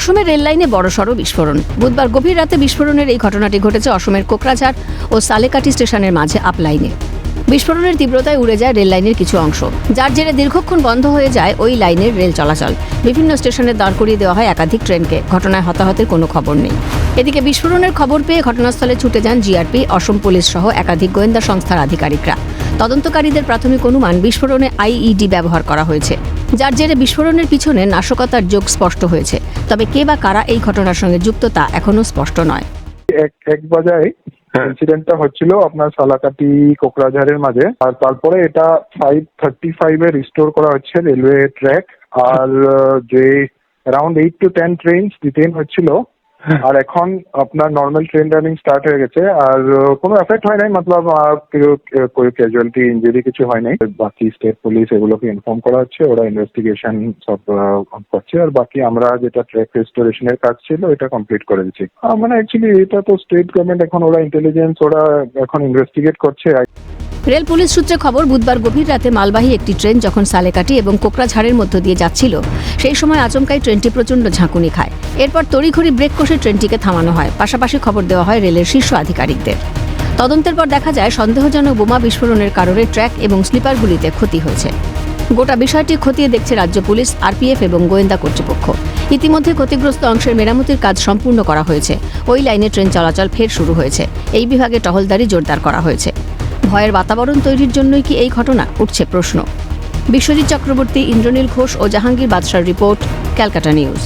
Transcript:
অসমের রেল লাইনে বড়সড় বিস্ফোরণ। বুধবার গভীর রাতে বিস্ফোরণের এই ঘটনাটি ঘটেছে অসমের কোকরাঝাড় ও সালেকাটি স্টেশনের মাঝে আপলাইনে। বিস্ফোরণের তীব্রতায় উড়ে যায় রেল লাইনের কিছু অংশ। যার জেরে দীর্ঘক্ষণ বন্ধ হয়ে যায় ওই লাইনের রেল চলাচল। বিভিন্ন স্টেশনে দাঁড় করিয়ে দেওয়া হয় একাধিক ট্রেনকে। ঘটনায় হতাহতের কোনো খবর নেই। এদিকে বিস্ফোরণের খবর পেয়ে ঘটনাস্থলে ছুটে যান জিআরপি, অসম পুলিশ সহ একাধিক গোয়েন্দা সংস্থার আধিকারিকরা। তদন্তকারীদের প্রাথমিক অনুমান বিস্ফোরণে আইইডি ব্যবহার করা হয়েছে। যার জেরে বিস্ফোরণের পিছনে নাশকতার যোগ স্পষ্ট হয়েছে। তবে কে বা কারা এই ঘটনার সঙ্গে যুক্ত তা এখনও স্পষ্ট নয়। এক এক বাজায় ইনসিডেন্টটা হচ্ছিল আপনার সালাকাটি কোকরাঝাড়ের মাঝে। আর তারপরে এটা ফাইভ থার্টি ফাইভে রিস্টোর করা হচ্ছে রেলওয়ে ট্র্যাক আর যে around eight to ten train detain হচ্ছিল আর এখন আপনার নর্মাল ট্রেন রানিং স্টার্ট হয়ে গেছে, আর কোনো এফেক্ট হয় নাই, মতলব ক্যাজুয়ালিটি ইঞ্জুরি কিছু হয় নাই। বাকি স্টেট পুলিশ এগুলোকে ইনফর্ম করা হচ্ছে, ওরা ইনভেস্টিগেশন সব করছে, আর বাকি আমরা যেটা ট্র্যাক রেস্টোরেশনের কাজ ছিল এটা কমপ্লিট করে দিচ্ছি। মানে অ্যাকচুয়ালি এটা তো স্টেট গভর্নমেন্ট এখন ওরা ইন্টেলিজেন্স ওরা এখন ইনভেস্টিগেট করছে। রেল পুলিশ সূত্রে খবর, বুধবার গভীর রাতে মালবাহী একটি ট্রেন যখন সালেকাটি এবং কোকরাঝাড়ের মধ্য দিয়ে যাচ্ছিল, সেই সময় আচমকাই ট্রেনটি প্রচণ্ড ঝাঁকুনি খায়। এরপর তড়িঘড়ি ব্রেক কষে ট্রেনটিকে থামানো হয়। পাশাপাশি খবর দেওয়া হয় রেলের শীর্ষ আধিকারিকদের। তদন্তের পর দেখা যায়, সন্দেহজনক বোমা বিস্ফোরণের কারণে ট্র্যাক এবং স্লিপারগুলিতে ক্ষতি হয়েছে। গোটা বিষয়টি খতিয়ে দেখছে রাজ্য পুলিশ, আরপিএফ এবং গোয়েন্দা কর্তৃপক্ষ। ইতিমধ্যে ক্ষতিগ্রস্ত অংশের মেরামতির কাজ সম্পূর্ণ করা হয়েছে। ওই লাইনে ট্রেন চলাচল ফের শুরু হয়েছে। এই বিভাগে টহলদারি জোরদার করা হয়েছে। ভয়ের বাতাবরণ তৈরির জন্যই কি এই ঘটনা? উঠছে প্রশ্ন। বিশ্বজিৎ চক্রবর্তী, ইন্দ্রনীল ঘোষ ও জাহাঙ্গীর বাদশার রিপোর্ট, ক্যালকাটা নিউজ।